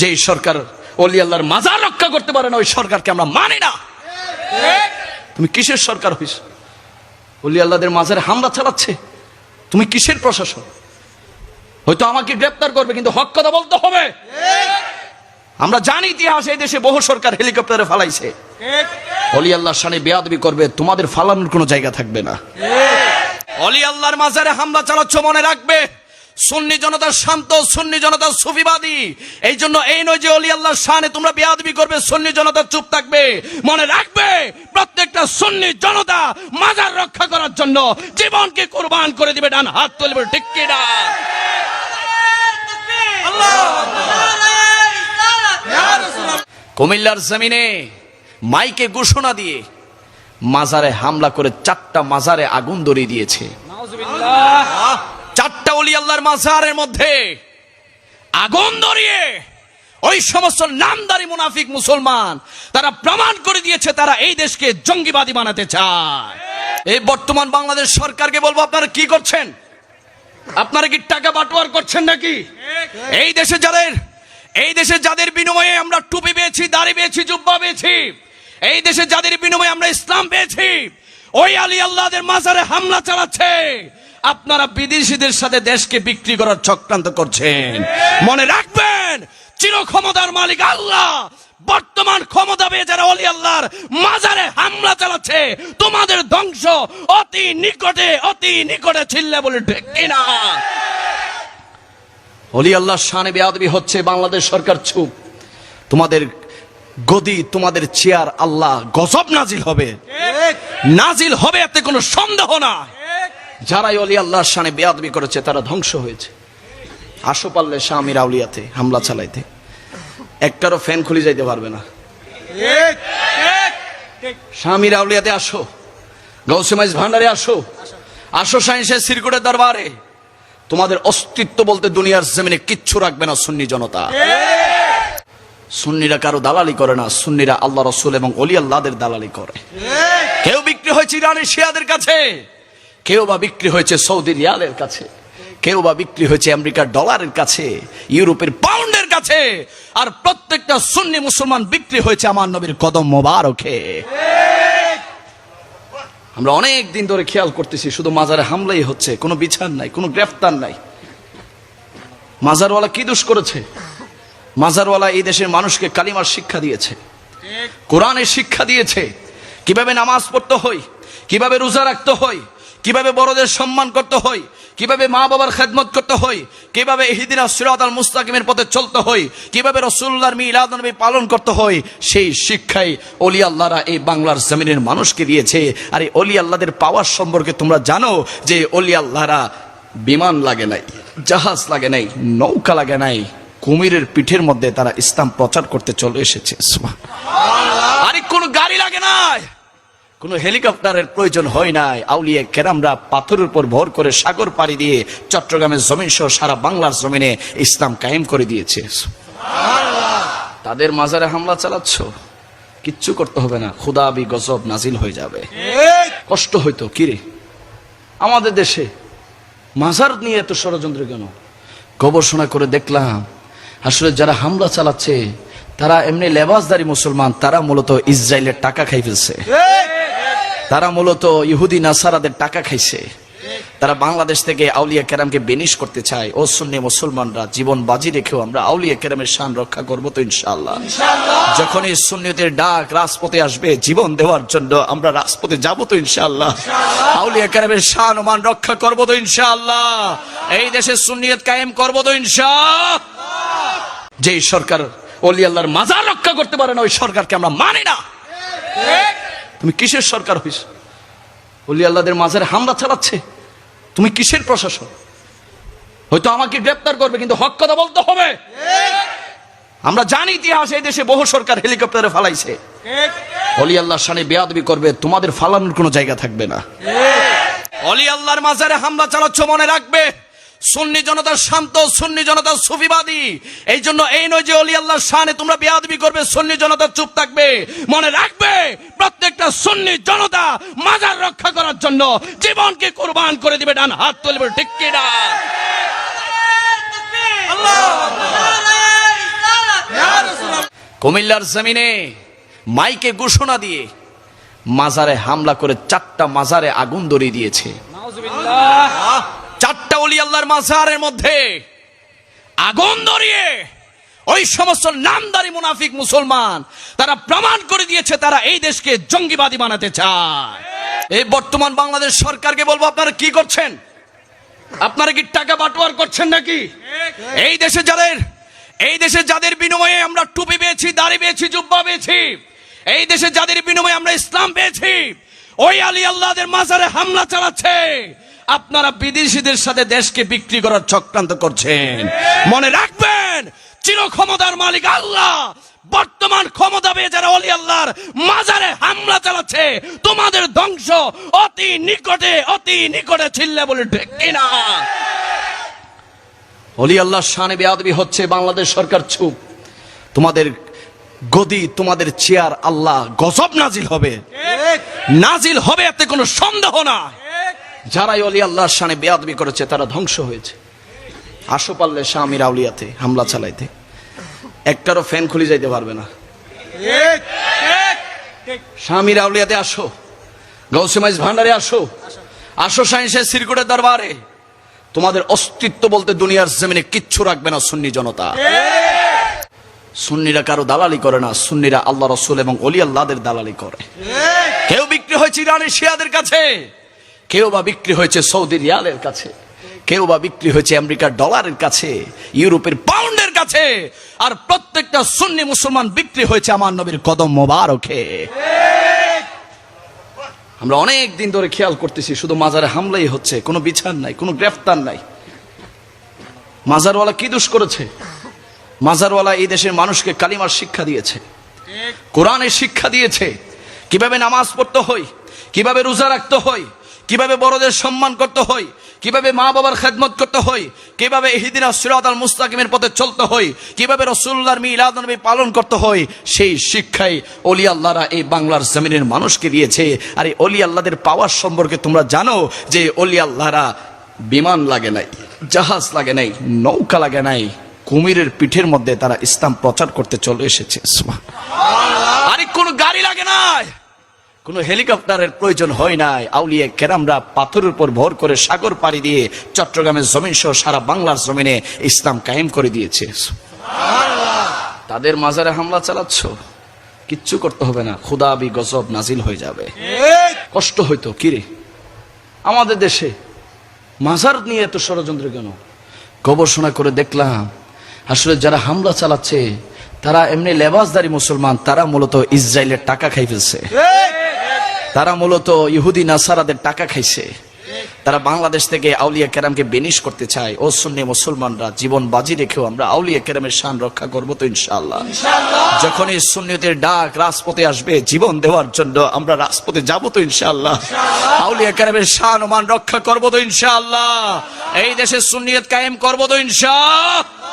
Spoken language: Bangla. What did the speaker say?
যে সরকার অলি আল্লাহর মাজার রক্ষা করতে পারে না, ওই সরকারকে আমরা মানি না। তুমি কিসের সরকার হইস? অলি আল্লাহদের মাজারে হামলা চালাচ্ছে। তুমি কিসের প্রশাসন? হয়তো আমাকে গ্রেপ্তার করবে, কিন্তু হক কথা বলতে হবে। আমরা জানি ইতিহাস, এই দেশে বহু সরকার হেলিকপ্টারে ফালাইছে। অলি আল্লাহর সানে বেয়াদবি করবে, তোমাদের ফালানোর কোনো জায়গা থাকবে না। অলি আল্লাহর মাজারে হামলা চালাচ্ছ, মনে রাখবে। সুন্নি জনতা শান্ত, সুন্নি জনতা সুফিবাদী। এই জন্য এই নয় যে অলি আল্লাহর শানে তোমরা বেয়াদবি করবে, সুন্নি জনতা চুপ থাকবে। মনে রাখবে, প্রত্যেকটা সুন্নি জনতা মাজার রক্ষা করার জন্য জীবনকে কোরবান করে দিবে, ডান হাত তুলবে, ঠিক কি না? কুমিল্লার জমিনে মাইকে ঘোষণা দিয়ে মাজারে হামলা করে চারটা মাজারে আগুন ধরিয়ে দিয়েছে। অলি আল্লাহর মাজারের মধ্যে আগুন ধরিয়ে ওই সমস্ত নামদারি মুনাফিক মুসলমান তারা প্রমাণ করে দিয়েছে তারা এই দেশকে জঙ্গিবাদী বানাতে চায়। এই বর্তমান বাংলাদেশ সরকারকে বলব, আপনারা কি করছেন? আপনারা কি টাকা বাটোয়ার করছেন নাকি? এই দেশে যাদের, এই দেশে যাদের বিনিময়ে আমরা টুপি পেয়েছি, দাড়ি পেয়েছি, জুব্বা পেয়েছি, এই দেশে যাদের বিনিময়ে আমরা ইসলাম পেয়েছি, ওই আলী আল্লাহদের মাজারে হামলা চালাচ্ছে। আপনারা বিদেশিদের সাথে দেশকে বিক্রি করার চক্রান্ত করছেন। মনে রাখবেন চির ক্ষমতার মালিক আল্লাহ। বর্তমান ক্ষমতা পেয়ে যারা অলি আল্লাহর মাজারে হামলা চালাচ্ছে তোমাদের ধ্বংস অতি নিকটে অতি নিকটে ছিল্লে বলে কিনা? অলি আল্লাহ শানে বেয়াদবি হচ্ছে বাংলাদেশ সরকার চুপ। তোমাদের গদি তোমাদের চেয়ার আল্লাহ গজব নাজিল হবে। নাজিল হবে এতে কোনো সন্দেহ না যারাই অলি আল্লাহর শানে বেয়াদবি করেছে তারা ধ্বংস হয়েছে। আসো পারলে স্বামীর আউলিয়াতে হামলা চালাইতে। একটারও ফ্যান খুলে যাইতে পারবে না। স্বামীর আউলিয়াতে আসো। গৌসেমাইজ ভান্ডারে আসো। আসো সাইন্সের সিরকুটের দরবারে। তোমাদের অস্তিত্ব বলতে দুনিয়ার জমিনে কিচ্ছু রাখবে না সুন্নি জনতা। সুন্নিরা কারও দালালি করে না সুন্নিরা আল্লাহ রসুল এবং অলি আল্লাহদের দালালি করে। কেউ বিক্রি হয়েছে ইরানের শিয়াদের কাছে। কেউ বা বিক্রি হয়েছে সৌদি রিয়ালের কাছে, কেউ বা বিক্রি হয়েছে আমেরিকার ডলারের কাছে, ইউরোপের পাউন্ডের কাছে, আর প্রত্যেকটা সুন্নি মুসলমান বিক্রি হয়েছে আমার নবীর কদম মোবারকে। আমরা অনেক দিন ধরে খেয়াল করতেছি, শুধু মাজারে হামলাই হচ্ছে, কোনো বিচার নাই, কোনো গ্রেফতার নাই। মাজারওয়ালা কি দোষ করেছে? মাজারওয়ালা এই দেশের মানুষকে কালিমার শিক্ষা দিয়েছে, কোরআনের শিক্ষা দিয়েছে। কীভাবে নামাজ পড়তে হয়, কীভাবে রোজা রাখতে হয় কীভাবে বড়দের সম্মান করতে হয়, কীভাবে মা বাবার খেদমত করতে হয়, কীভাবে ইহিদিনা সিরাত আল মুস্তাকিমের পথে চলতে হয়, কীভাবে রসুল্লাহর মিলাদ নবী পালন করতে হয়, সেই শিক্ষাই অলি আল্লাহরা এই বাংলার জমিনের মানুষকে দিয়েছে। আর এই অলি আল্লাহদের পাওয়ার সম্পর্কে তোমরা জানো যে অলি আল্লাহরা বিমান লাগে নাই, জাহাজ লাগে নাই, নৌকা লাগে নাই, কুমিরের পিঠের মধ্যে তারা ইসলাম প্রচার করতে চলে এসেছে। আরে কোনো গাড়ি লাগে নাই। কোনো হেলিকপ্টারের প্রয়োজন হয় নাই। আউলিয়া কেরামরা পাথরের উপর ভর করে সাগর পাড়ি দিয়ে চট্টগ্রামের জমিন সহ সারা বাংলার জমিনে ইসলাম কায়েম করে দিয়েছে। তাদের মাজারে হামলা চালাচ্ছ? কিচ্ছু করতে হবে না। খুদাবি গজব নাজিল হয়ে যাবে। কষ্ট হইতো কিরে আমাদের দেশে মাজার নিয়ে এত ষড়যন্ত্র কেন? গবেষণা করে দেখলাম আসলে যারা হামলা চালাচ্ছে তারা এমনি লেবাসদারি মুসলমান তারা মূলত ইসরায়েলের টাকা খাই ফেলছে। তারা মূলত ইহুদি নাসারাদের টাকা খাইছে। তারা বাংলাদেশ থেকে আউলিয়া কেরামকে বেনিশ করতে চায়। ও সুন্নি মুসলমানরা জীবন বাজি রেখেও আমরা আউলিয়া কেরামের শান রক্ষা করব তো ইনশাল্লাহ যখন এই সুন্নিয়তের ডাক রাজপথে আসবে জীবন দেওয়ার জন্য আমরা রাজপথে যাব তো ইনশাল্লাহ আউলিয়া কেরামের শান ও মান রক্ষা করব তো ইনশাল্লাহ এই দেশে সুন্নিয়ত কায়েম করব তো ইনশাল্লাহ যেই সরকার অলি আল্লাহর মাজার রক্ষা করতে পারে না ওই সরকারকে আমরা মানি না। তুমি কিসের সরকার হইস? অলি আল্লাহদের মাজারে হামলা চালাচ্ছে। তুমি কিসের প্রশাসন? হয়তো আমাকে গ্রেপ্তার করবে, কিন্তু হক কথা বলতে হবে। আমরা জানি ইতিহাস এই দেশে বহু সরকার হেলিকপ্টারে ফালাইছে। অলি আল্লাহর সানে বেয়াদবি করবে, তোমাদের ফালানোর কোনো জায়গা থাকবে না। অলি আল্লাহর মাজারে হামলা চালাচ্ছ মনে রাখবে। সুন্নি জনতা শান্ত, সুন্নি জনতা সুফিবাদী। এই জন্য এই নয় যে অলি আল্লাহর শানে তোমরা বেয়াদবি করবে, সুন্নি জনতা চুপ থাকবে। মনে রাখবে, প্রত্যেকটা সুন্নি জনতা মাজার রক্ষা করার জন্য জীবনকে কোরবান করে দিবে, ডান হাত তুলবে, ঠিক কুমিল্লার জমিনে মাইকে ঘোষণা দিয়ে মাজারে হামলা করে চারটা মাজারে আগুন ধরিয়ে দিয়েছে। চারটা অলি আল্লাহর মাজারের মধ্যে আগুন ধরিয়ে ওই সমস্ত নামদারি মুনাফিক মুসলমান তারা প্রমাণ করে দিয়েছে তারা এই দেশকে জঙ্গিবাদী বানাতে চায়। এই বর্তমান বাংলাদেশ সরকারকে বলব, আপনারা কি করছেন? আপনারা কি টাকা বাটোয়ার করছেন নাকি? এই দেশে যাদের, এই দেশে যাদের বিনিময়ে আমরা টুপি পেয়েছি, দাড়ি পেয়েছি, জুব্বা পেয়েছি, এই দেশে যাদের বিনিময়ে আমরা ইসলাম পেয়েছি, ওই আলী আল্লাহদের মাজারে হামলা চালাচ্ছে। আপনারা বিদেশিদের সাথে দেশকে বিক্রি করার চক্রান্ত করছেন। মনে রাখবেন চির ক্ষমতার মালিক আল্লাহ। বর্তমান ক্ষমতা পেয়ে যারা অলি আল্লাহর মাজারে হামলা চালাচ্ছে তোমাদের ধ্বংস অতি নিকটে অতি নিকটে ছিল্লে বলে কিনা? অলি আল্লাহ শানে বেয়াদবি হচ্ছে বাংলাদেশ সরকার চুপ। তোমাদের গদি তোমাদের চেয়ার আল্লাহ গজব নাজিল হবে। নাজিল হবে এতে কোনো সন্দেহ না যারাই অলি আল্লাহর শানে বেয়াদবি করেছে, তারা ধ্বংস হয়েছে। আসো পারলে স্বামীর আউলিয়াতে হামলা চালাইতে। একটারও ফ্যান খুলে যাইতে পারবে না। স্বামীর আউলিয়াতে আসো। গৌসিমাইজ ভান্ডারে আসো। আসো সাইন্সের সিরকুটের দরবারে। তোমাদের অস্তিত্ব বলতে দুনিয়ার জমিনে কিচ্ছু রাখবে না সুন্নি জনতা। সুন্নিরা কারও দালালি করে না, সুন্নিরা আল্লাহ রসুল এবং অলি আল্লাহদের দালালি করে। কেউ বিক্রি হয়েছে ইরানের শিয়াদের কাছে। কেউ বা বিক্রি হয়েছে সৌদি রিয়ালের কাছে, কেউ বা বিক্রি হয়েছে আমেরিকার ডলারের কাছে, ইউরোপের পাউন্ডের কাছে, আর প্রত্যেকটা সুন্নি মুসলমান বিক্রি হয়েছে আমার নবীর কদম মোবারকে। আমরা অনেক দিন ধরে খেয়াল করতেছি, শুধু মাজারে হামলাই হচ্ছে, কোনো বিচার নাই, কোনো গ্রেফতার নাই। মাজারওয়ালা কি দোষ করেছে? মাজারওয়ালা এই দেশের মানুষকে কালিমার শিক্ষা দিয়েছে, কোরআনের শিক্ষা দিয়েছে। কীভাবে নামাজ পড়তে হয়, কীভাবে রোজা রাখতে হয় কীভাবে বড়দের সম্মান করতে হয়? কীভাবে মা বাবার খেদমত করতে হয়? কীভাবে ইহিদিনা সিরাত আল মুস্তাকিমের পথে চলতে হয়? কীভাবে রসুল্লাহর মিলাদ নবী পালন করতে হয়? সেই শিক্ষাই অলি আল্লাহরা এই বাংলার জমিনের মানুষকে দিয়েছে। আর এই অলি আল্লাহদের পাওয়ার সম্পর্কে তোমরা জানো যে অলি আল্লাহরা বিমান লাগে নাই, জাহাজ লাগে নাই, নৌকা লাগে নাই, কুমিরের পিঠের মধ্যে তারা ইসলাম প্রচার করতে চলে এসেছে। আরে কোন গাড়ি লাগে নাই। কোন হেলিকপ্টারের প্রয়োজন হয় নাই। আউলিয়া কেরামরা পাথরের উপর ভর করে সাগর পাড়ি দিয়ে চট্টগ্রামের জমিন সহ সারা বাংলার জমিনে ইসলাম কায়েম করে দিয়েছে। তাদের মাজারে হামলা চালাচ্ছ? কিচ্ছু করতে হবে না। খুদাবি গজব নাজিল হয়ে যাবে। কষ্ট হইতো কিরে আমাদের দেশে মাজার নিয়ে এত ষড়যন্ত্র কেন? গবেষণা করে দেখলাম আসলে যারা হামলা চালাচ্ছে তারা এমনি লেবাসদারি মুসলমান তারা মূলত ইসরায়েলের টাকা খাই ফেলছে। তারা মূলত ইহুদি নাসারাদের টাকা খাইছে। তারা বাংলাদেশ থেকে আউলিয়া কেরামকে বেনিশ করতে চায়। ও সুন্নি মুসলমানরা জীবন বাজি রেখেও আমরা আউলিয়া কেরামের শান রক্ষা করব তো ইনশাআল্লাহ। যখন এই সুন্নিয়তের ডাক রাজপথে আসবে জীবন দেওয়ার জন্য আমরা রাজপথে যাব তো ইনশাল্লাহ আউলিয়া কেরামের শান ও মান রক্ষা করব তো ইনশাল্লাহ এই দেশে সুন্নিয়ত কায়েম করব তো ইনশাআল্লাহ।